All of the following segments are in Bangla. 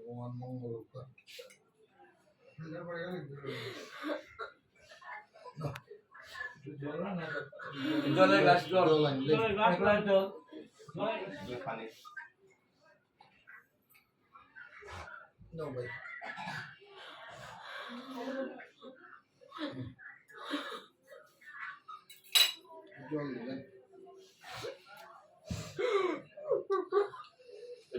ভগবান মঙ্গল কর জলের গাছ জল জল আনলে নাও ভাই।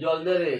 জল দে রে